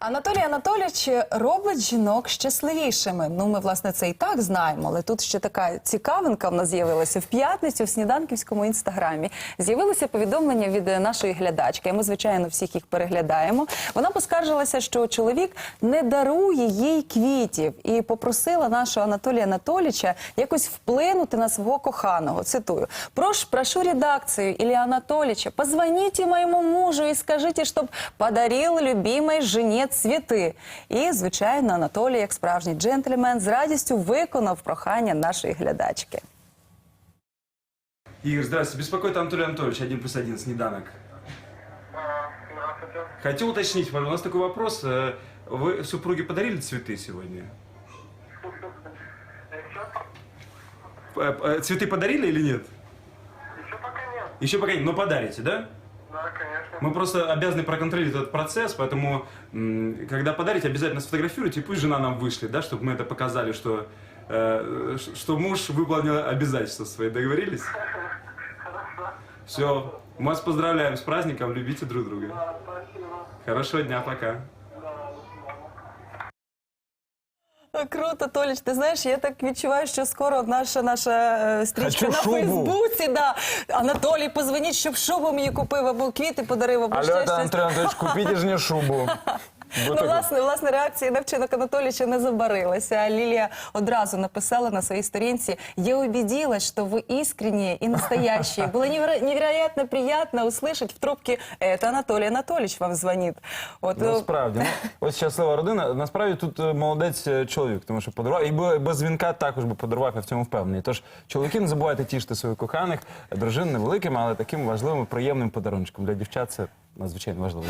Анатолій Анатолійович робить жінок щасливішими. Ну, ми, власне, це і так знаємо, але тут ще така цікавинка в нас з'явилася в п'ятницю в сніданківському інстаграмі. З'явилося повідомлення від нашої глядачки. Ми, звичайно, всіх їх переглядаємо. Вона поскаржилася, що чоловік не дарує їй квітів і попросила нашого Анатолія Анатолійовича якось вплинути на свого коханого. Цитую: прошу, прошу редакцию Илья Анатольевича, позвоните моему мужу и скажите, чтоб подарил любимой жене цвіти. І, звичайно, Анатолій, як справжній джентльмен, з радістю виконав прохання нашої глядачки. Игорь, здравствуйте. Беспокоит Анатолий Анатольевич, один плюс один, снеданок. Здравствуйте. Хотел уточнить, пожалуйста, у нас такой вопрос. Э, Вы супруге подарили цветы сегодня? Еще, Э, э, Цветы подарили или нет? еще пока нет. Еще пока нет, но подарите, да? Да, конечно. Мы просто обязаны проконтролировать этот процесс, поэтому, м, когда подарите, обязательно сфотографируйте, и пусть жена нам вышлет, да, чтобы мы это показали, что, э, ш- что муж выполнил обязательства свои. Договорились? Хорошо. Все. Мы вас поздравляем с праздником, любите друг друга. Да, спасибо. Хорошего дня, пока. Круто, Толіч. Ти знаєш, я так відчуваю, що скоро наша наша е, стрічка Хочу на шубу. Фейсбуці. Да. Анатолій, позвоніть, щоб шубу мені купив, або квіти подарив, або Алло, ще щось. Анатолий Анатольевич, купіть ж мені шубу. Ну, Вот так вот. власне, власне, реакція на вчинок Анатолійовича не забарилася. Лілія одразу написала на своїй сторінці: Я убедилась, что вы искренние и настоящие. Было неверо- невероятно приятно услышать в трубке «Это Анатолій Анатолійович вам звонит». От, ну, Насправді, ну, ось щаслива родина. Насправді тут е, молодець е, чоловік, тому що подарував. І би- без дзвінка також би подарував, я в цьому впевнений. Тож, чоловіки, не забувайте тішити своїх коханих, дружин невеликими, але таким важливим, приємним подарунком. Для дівчат це надзвичайно важливо.